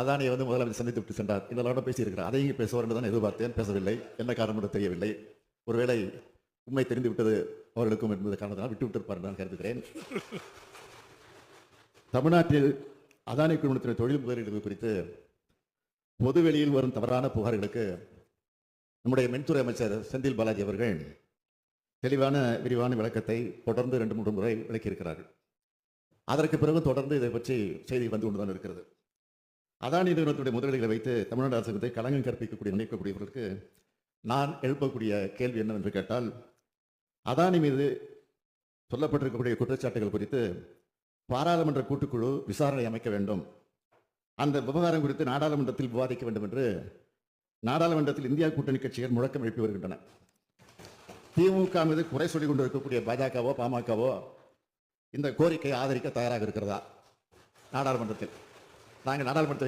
அதானியை வந்து முதலமைச்சர் சந்தித்து விட்டு சென்றார். இதெல்லாம் பேசியிருக்கிறார். அதையும் பேசுவார் என்று தான் எதிர்பார்த்தேன். பேசவில்லை. என்ன காரணம் என்று தெரியவில்லை. ஒருவேளை உண்மை தெரிந்து விட்டது அவர்களுக்கும் என்பது காரணத்தினால் விட்டு விட்டிருப்பார் என்று நான் கருதுகிறேன். தமிழ்நாட்டில் அதானி குழுமத்தின் தொழில் முதலீடுகள் குறித்து பொதுவெளியில் வரும் தவறான புகார்களுக்கு நம்முடைய மின்துறை அமைச்சர் செந்தில் பாலாஜி அவர்கள் தெளிவான விரிவான விளக்கத்தை தொடர்ந்து ரெண்டு மூன்று முறை விளக்கியிருக்கிறார்கள். அதற்கு பிறகு தொடர்ந்து இதை பற்றி செய்தி வந்து கொண்டுதான் இருக்கிறது. அதானி நிறுவனத்துடைய முதலீடுகளை வைத்து தமிழ்நாடு அரசு களங்கம் கற்பிக்கக்கூடிய நினைக்கக்கூடியவர்களுக்கு நான் எழுப்பக்கூடிய கேள்வி என்னவென்று கேட்டால் அதானி மீது சொல்லப்பட்டிருக்கக்கூடிய குற்றச்சாட்டுகள் குறித்து பாராளுமன்ற கூட்டுக்குழு விசாரணை அமைக்க வேண்டும். அந்த விவகாரம் குறித்து நாடாளுமன்றத்தில் விவாதிக்க வேண்டும் என்று நாடாளுமன்றத்தில் இந்தியா கூட்டணி கட்சிகள் முழக்கம் எழுப்பி வருகின்றன. திமுக மீது குறை சொல்லிக் கொண்டிருக்கக்கூடிய பாஜகவோ பாமகவோ இந்த கோரிக்கையை ஆதரிக்க தயாராக இருக்கிறதா? நாடாளுமன்றத்தில். நாங்கள் நாடாளுமன்றத்தில்